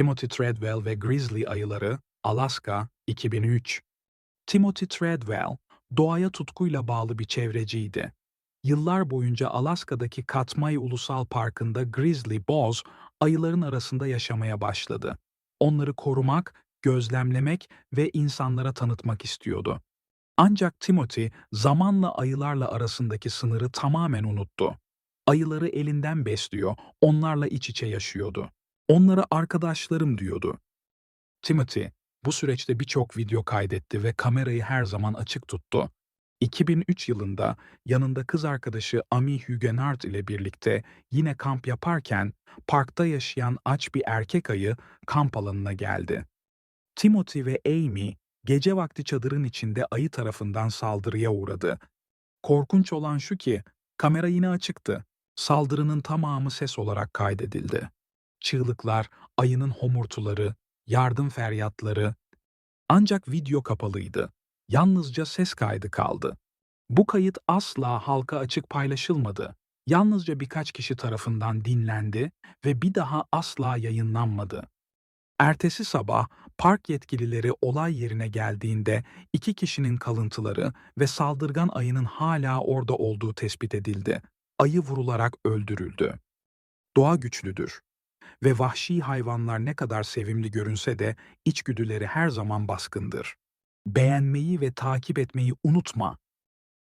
Timothy Treadwell ve Grizzly Ayıları, Alaska, 2003. Timothy Treadwell, doğaya tutkuyla bağlı bir çevreciydi. Yıllar boyunca Alaska'daki Katmai Ulusal Parkı'nda Grizzly Boz, ayıların arasında yaşamaya başladı. Onları korumak, gözlemlemek ve insanlara tanıtmak istiyordu. Ancak Timothy zamanla ayılarla arasındaki sınırı tamamen unuttu. Ayıları elinden besliyor, onlarla iç içe yaşıyordu. Onlara arkadaşlarım diyordu. Timothy bu süreçte birçok video kaydetti ve kamerayı her zaman açık tuttu. 2003 yılında yanında kız arkadaşı Amy Huguenard ile birlikte yine kamp yaparken parkta yaşayan aç bir erkek ayı kamp alanına geldi. Timothy ve Amy gece vakti çadırın içinde ayı tarafından saldırıya uğradı. Korkunç olan şu ki kamera yine açıktı. Saldırının tamamı ses olarak kaydedildi. Çığlıklar, ayının homurtuları, yardım feryatları. Ancak video kapalıydı. Yalnızca ses kaydı kaldı. Bu kayıt asla halka açık paylaşılmadı. Yalnızca birkaç kişi tarafından dinlendi ve bir daha asla yayınlanmadı. Ertesi sabah park yetkilileri olay yerine geldiğinde iki kişinin kalıntıları ve saldırgan ayının hala orada olduğu tespit edildi. Ayı vurularak öldürüldü. Doğa güçlüdür ve vahşi hayvanlar ne kadar sevimli görünse de içgüdüleri her zaman baskındır. Beğenmeyi ve takip etmeyi unutma.